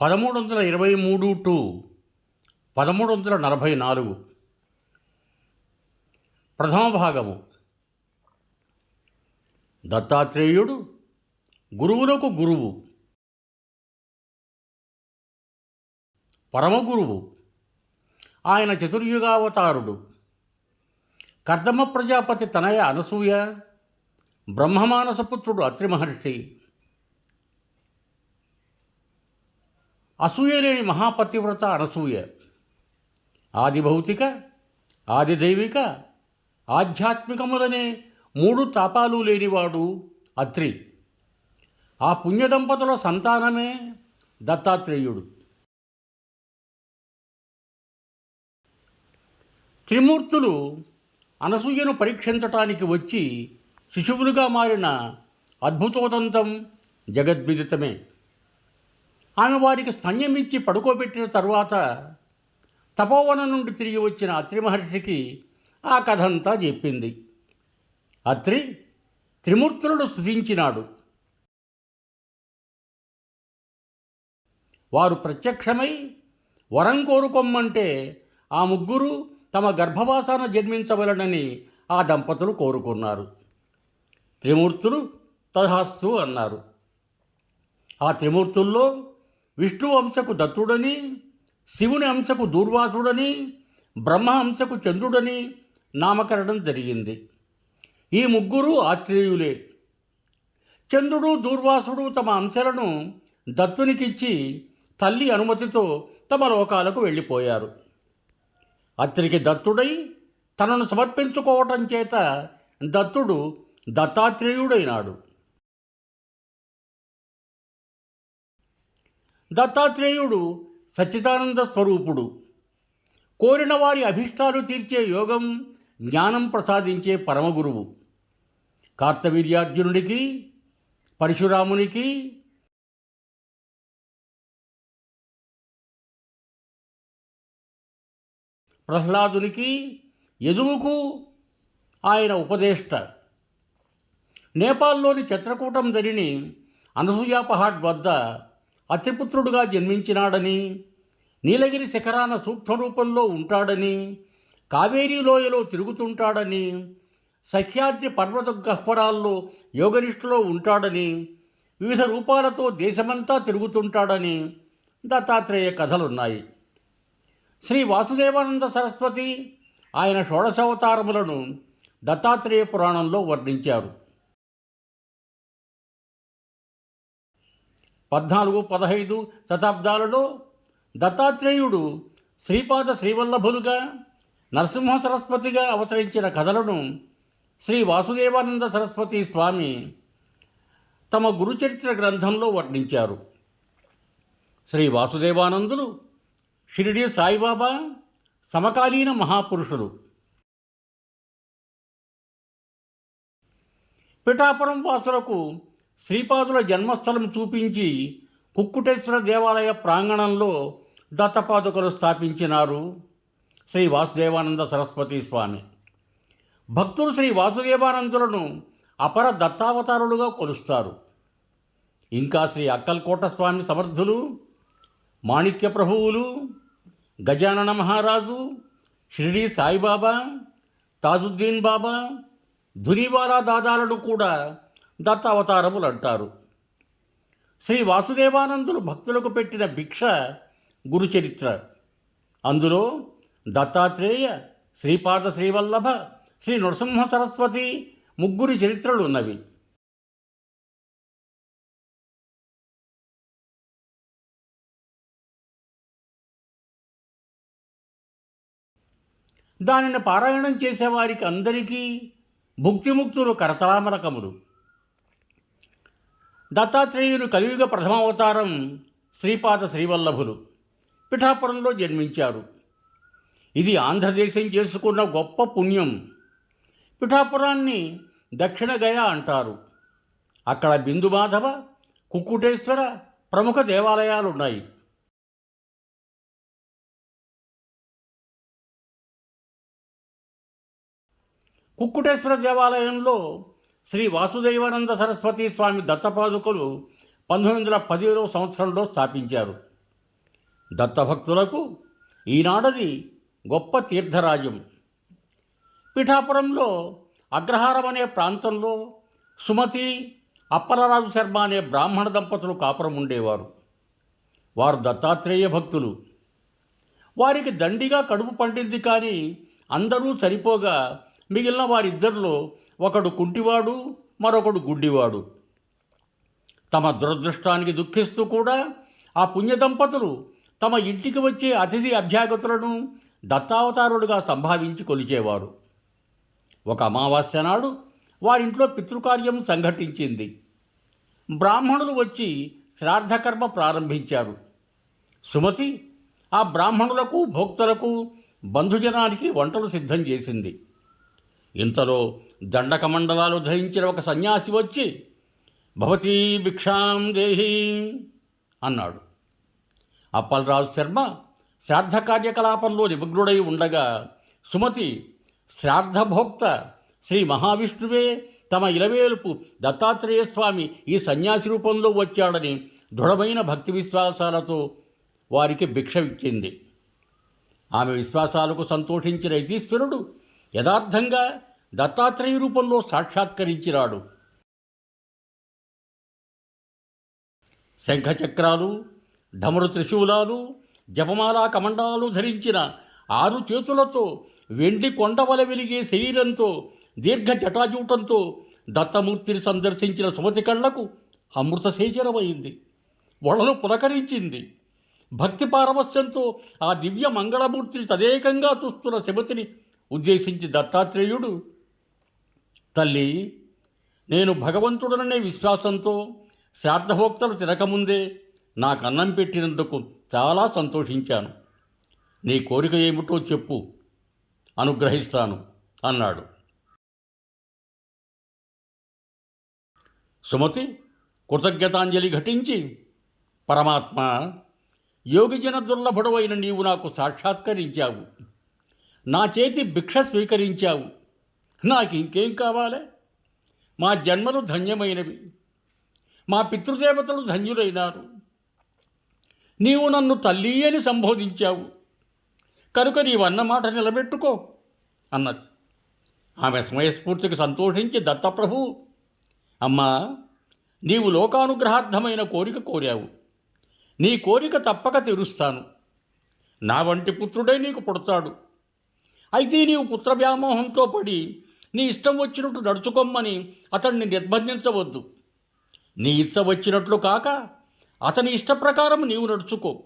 పదమూడు వందల ఇరవై మూడు టు పదమూడు వందల నలభై నాలుగు. ప్రథమ భాగము. దత్తాత్రేయుడు గురువులకు గురువు. పరమగురువు ఆయన చతుర్యుగావతారుడు. కర్దమ ప్రజాపతి తనయ అనసూయ బ్రహ్మమానసపుత్రుడు అత్రి మహర్షి అసూయలేని మహాపతివ్రత అనసూయ. ఆది భౌతిక ఆది దైవిక ఆధ్యాత్మికములనే మూడు తాపాలు లేనివాడు అత్రి. ఆ పుణ్యదంపతుల సంతానమే దత్తాత్రేయుడు. త్రిమూర్తులు అనసూయను పరీక్షించటానికి వచ్చి శిశువులుగా మారిన అద్భుతోదంతం జగద్విదితమే. ఆమె వారికి స్థన్యమిచ్చి పడుకోబెట్టిన తరువాత తపోవనం నుండి తిరిగి వచ్చిన అత్రి మహర్షికి ఆ కథంతా చెప్పింది. అత్రి త్రిమూర్తులను స్థుతించినాడు వారు ప్రత్యక్షమై వరం కోరుకోమ్మంటే ఆ ముగ్గురు తమ గర్భవాసాన జన్మించవలనని ఆ దంపతులు కోరుకున్నారు. త్రిమూర్తులు తథాస్తు అన్నారు. ఆ త్రిమూర్తుల్లో విష్ణు అంశకు దత్తుడని శివుని అంశకు దూర్వాసుడని బ్రహ్మ అంశకు చంద్రుడని నామకరణం జరిగింది. ఈ ముగ్గురు ఆత్రేయులే. చంద్రుడు దూర్వాసుడు తమ అంశాలను దత్తునికిచ్చి తల్లి అనుమతితో తమ లోకాలకు వెళ్ళిపోయారు. అత్రికి దత్తుడై తనను సమర్పించుకోవటం చేత దత్తుడు దత్తాత్రేయుడైనాడు. దత్తాత్రేయుడు సచ్చిదానంద స్వరూపుడు. కోరిన వారి అభిష్టాలు తీర్చే యోగం జ్ఞానం ప్రసాదించే పరమగురువు. కార్తవీర్యార్జునుడికి పరశురామునికి ప్రహ్లాదునికి యదువుకు ఆయన ఉపదేష్ట. నేపాల్లోని చిత్రకూటం ధరిని అనసూయాపహాట్ వద్ద అతిపుత్రుడుగా జన్మించినాడని నీలగిరి శిఖరాన సూక్ష్మరూపంలో ఉంటాడని కావేరీ లోయలో తిరుగుతుంటాడని సహ్యాద్రి పర్వత గహ్వరాల్లో యోగనిష్ఠలో ఉంటాడని వివిధ రూపాలతో దేశమంతా తిరుగుతుంటాడని దత్తాత్రేయ కథలున్నాయి. శ్రీ వాసుదేవానంద సరస్వతి ఆయన షోడశావతారములను దత్తాత్రేయ పురాణంలో వర్ణించారు. పద్నాలుగు పదహైదు శతాబ్దాలలో దత్తాత్రేయుడు శ్రీపాద శ్రీవల్లభులుగా నరసింహ సరస్వతిగా అవతరించిన కథలను శ్రీ వాసుదేవానంద సరస్వతి స్వామి తమ గురుచరిత్ర గ్రంథంలో వర్ణించారు. శ్రీ వాసుదేవానందులు షిరిడి సాయిబాబా సమకాలీన మహాపురుషులు. పిఠాపురం వాసులకు శ్రీపాదుల జన్మస్థలం చూపించి కుక్కుటేశ్వర దేవాలయ ప్రాంగణంలో దత్తపాదుకలు స్థాపించినారు శ్రీ వాసుదేవానంద సరస్వతి స్వామి. భక్తులు శ్రీ వాసుదేవానందులను అపర దత్తావతారులుగా కొలుస్తారు. ఇంకా శ్రీ అక్కల్కోట స్వామి సమర్థులు మాణిక్య ప్రభువులు గజానన మహారాజు షిరిడి సాయిబాబా తాజుద్దీన్ బాబా ధునివాలా దాదాలను కూడా దత్తావతారములు అంటారు శ్రీ వాసుదేవానందులు భక్తులకు పెట్టిన భిక్ష గురుచరిత్ర. అందులో దత్తాత్రేయ శ్రీపాద శ్రీవల్లభ శ్రీ నృసింహ సరస్వతి ముగ్గురి చరిత్రలు ఉన్నవి దానిని పారాయణం చేసేవారికి అందరికీ భుక్తిముక్తులు కరతలామలకములు దత్తాత్రేయుని కలియుగ ప్రథమావతారం శ్రీపాద శ్రీవల్లభులు పిఠాపురంలో జన్మించారు. ఇది ఆంధ్రదేశం చేసుకున్న గొప్ప పుణ్యం. పిఠాపురాన్ని దక్షిణ గయ అంటారు. అక్కడ బిందుమాధవ కుక్కుటేశ్వర ప్రముఖ దేవాలయాలున్నాయి. కుక్కుటేశ్వర దేవాలయంలో శ్రీ వాసుదేవానంద సరస్వతి స్వామి దత్తపాదుకలు పంతొమ్మిది వందల పదిహేనవ సంవత్సరంలో స్థాపించారు. దత్తభక్తులకు ఈనాడది గొప్ప తీర్థరాజ్యం. పిఠాపురంలో అగ్రహారం అనే ప్రాంతంలో సుమతి అప్పలరాజు శర్మ అనే బ్రాహ్మణ దంపతులు కాపురం ఉండేవారు. వారు దత్తాత్రేయ భక్తులు. వారికి దండిగా కడుపు పండింది కానీ అందరూ సరిపోగా మిగిలిన వారిద్దరిలో ఒకడు కుంటివాడు మరొకడు గుడ్డివాడు తమ దురదృష్టానికి దుఃఖిస్తూ కూడా ఆ పుణ్య దంపతులు తమ ఇంటికి వచ్చే అతిథి అభ్యాగతులను దత్తావతారులుగా సంభావించి కొలిచేవారు. ఒక అమావాస్య నాడు వారింట్లో పితృకార్యం సంఘటించింది. బ్రాహ్మణులు వచ్చి శ్రాద్ధకర్మ ప్రారంభించారు. సుమతి ఆ బ్రాహ్మణులకు భోక్తలకు బంధుజనానికి వంటలు సిద్ధం చేసింది. ఇంతలో దండకమండలాలు ధరించిన ఒక సన్యాసి వచ్చి భవతీ భిక్షాం దేహీ అన్నాడు. అప్పలరాజు శర్మ శ్రాద్ధ కార్యకలాపంలో నిమగ్నుడై ఉండగా సుమతి శ్రాద్ధభోక్త శ్రీ మహావిష్ణువే తమ ఇలవేలుపు దత్తాత్రేయ స్వామి ఈ సన్యాసి రూపంలో వచ్చాడని దృఢమైన భక్తి విశ్వాసాలతో వారికి భిక్ష ఇచ్చింది. ఆమె విశ్వాసాలకు సంతోషించిన యతీశ్వరుడు యథార్థంగా దత్తాత్రేయ రూపంలో సాక్షాత్కరించినాడు. శంఖచక్రాలు ఢమరు త్రిశూలాలు జపమాలా కమండాలు ధరించిన ఆరు చేతులతో వెండి కొండవల వెలిగే శరీరంతో దీర్ఘ జటాజూటంతో దత్తమూర్తిని సందర్శించిన సుమతి కళ్ళకు అమృత సేచరమైంది వడలు పులకరించింది. భక్తి పారవస్యంతో ఆ దివ్య మంగళమూర్తిని తదేకంగా చూస్తున్న శమతిని ఉద్దేశించి దత్తాత్రేయుడు తల్లి నేను భగవంతుడననే విశ్వాసంతో శ్రాద్ధభోక్తలు తినకముందే నాకు అన్నం పెట్టినందుకు చాలా సంతోషించాను. నీ కోరిక ఏమిటో చెప్పు అనుగ్రహిస్తాను అన్నాడు. సుమతి కృతజ్ఞతాంజలి ఘటించి పరమాత్మ యోగిజన దుర్లభుడవైన నీవు నాకు సాక్షాత్కరించావు. నా చేతి భిక్ష స్వీకరించావు. నాకు ఇంకేం కావాలి? మా జన్మలు ధన్యమైనవి. మా పితృదేవతలు ధన్యులైనారు. నీవు నన్ను తల్లి అని సంబోధించావు. కనుక నీవన్న మాట నిలబెట్టుకో అన్నది. ఆమె సమయస్ఫూర్తికి సంతోషించి దత్తప్రభు అమ్మా నీవు లోకానుగ్రహార్థమైన కోరిక కోరావు. నీ కోరిక తప్పక తీరుస్తాను. నా వంటి పుత్రుడే నీకు పుడతాడు. అయితే నీవు పుత్ర వ్యామోహంతో పడి నీ ఇష్టం వచ్చినట్టు నడుచుకోమ్మని అతన్ని నిర్బంధించవద్దు. నీ ఇచ్చ వచ్చినట్లు కాక అతని ఇష్ట ప్రకారం నీవు నడుచుకో.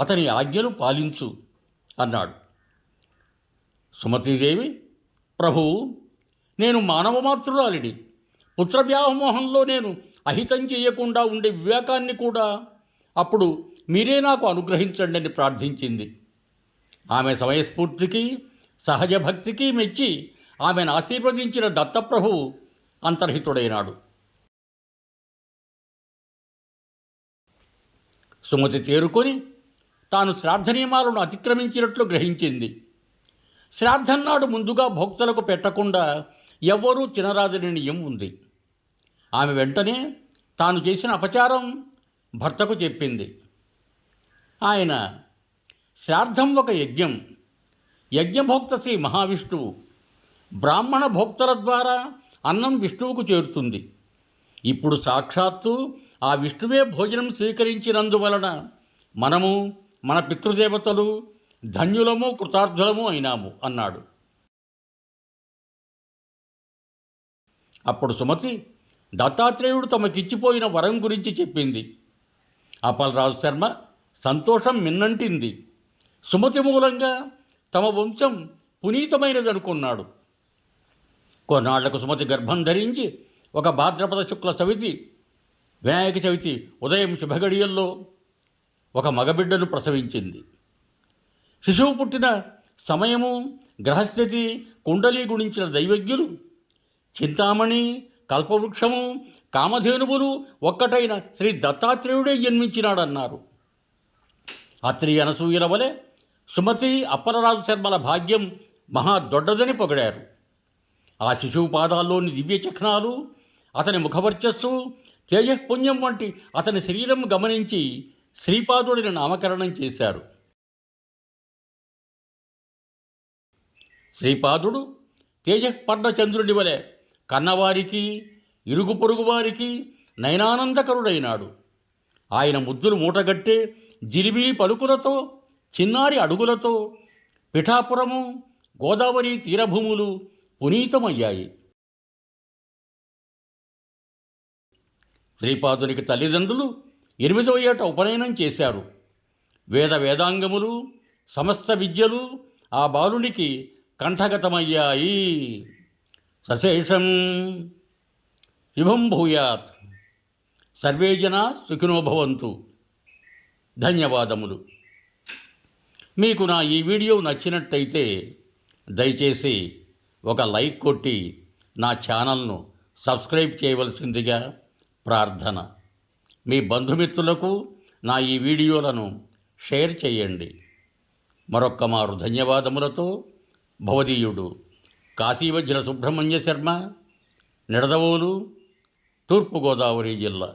అతని ఆజ్ఞలు పాలించు అన్నాడు. సుమతీదేవి ప్రభు నేను మానవ మాతృరాలిని. పుత్ర వ్యామోహంలో నేను అహితం చేయకుండా ఉండే వివేకాన్ని కూడా అప్పుడు మీరే నాకు అనుగ్రహించండి అని ప్రార్థించింది. ఆమె సమయస్ఫూర్తికి సహజ భక్తికి మెచ్చి ఆమెను ఆశీర్వదించిన దత్తప్రభు అంతర్హితుడైనాడు. సుమతి తేరుకొని తాను శ్రాద్ధ నియమాలను అతిక్రమించినట్లు గ్రహించింది. శ్రాద్ధం నాడు ముందుగా భక్తులకు పెట్టకుండా ఎవ్వరూ తినరాదని నియం ఉంది. ఆమె వెంటనే తాను చేసిన అపచారం భర్తకు చెప్పింది. ఆయన శ్రాద్ధం ఒక యజ్ఞం. యజ్ఞభోక్త శ్రీ మహావిష్ణువు బ్రాహ్మణ భోక్తల ద్వారా అన్నం విష్ణువుకు చేరుతుంది. ఇప్పుడు సాక్షాత్తు ఆ విష్ణువే భోజనం స్వీకరించినందువలన మనము మన పితృదేవతలు ధన్యులము కృతార్థులము అయినాము అన్నాడు. అప్పుడు సుమతి దత్తాత్రేయుడు తమకిచ్చిపోయిన వరం గురించి చెప్పింది. అపలరాజు శర్మ సంతోషం మిన్నంటింది. సుమతి మూలంగా తమ వంశం పునీతమైనదనుకున్నాడు. కొన్నాళ్ళకు సుమతి గర్భం ధరించి ఒక భాద్రపద శుక్ల చవితి వినాయక చవితి ఉదయం శుభగడియల్లో ఒక మగబిడ్డను ప్రసవించింది. శిశువు పుట్టిన సమయము గ్రహస్థితి కుండలి గుణించిన దైవజ్ఞులు చింతామణి కల్పవృక్షము కామధేనువులు ఒక్కటైన శ్రీ దత్తాత్రేయుడే జన్మించినాడన్నారు. అత్రి అనసూయల వలె సుమతి అప్పలరాజు శర్మల భాగ్యం మహా దొడ్డదని పొగిడారు. ఆ శిశువు పాదాల్లోని దివ్య చిహ్నాలు అతని ముఖవర్చస్సు తేజపుణ్యం వంటి అతని శరీరం గమనించి శ్రీపాదుడిని నామకరణం చేశారు. శ్రీపాదుడు తేజపర్ణ చంద్రుడి వలె కన్నవారికి ఇరుగు పొరుగు వారికి నయనానందకరుడైనాడు. ఆయన ముద్దులు మూటగట్టే జిలిబిలి పలుకులతో చిన్నారి అడుగులతో పిఠాపురము గోదావరి తీరభూములు పునీతమయ్యాయి. శ్రీపాదునికి తల్లిదండ్రులు ఎనిమిదవ ఏట ఉపనయనం చేశారు. వేద వేదాంగములు సమస్త విద్యలు ఆ బాలునికి కంఠగతమయ్యాయి. సశేషం. శుభం భూయాత్. సర్వే జనా ధన్యవాదములు. మీకు నా ఈ వీడియో నచ్చినట్టయితే దయచేసి ఒక లైక్ కొట్టి నా ఛానల్ను సబ్స్క్రైబ్ చేయవలసిందిగా ప్రార్థన. మీ బంధుమిత్రులకు నా ఈ వీడియోలను షేర్ చేయండి. మరొక్క మారు ధన్యవాదములతో భవదీయుడు కాశీవజ్ర సుబ్రహ్మణ్య శర్మ నిడదవోలు తూర్పుగోదావరి జిల్లా.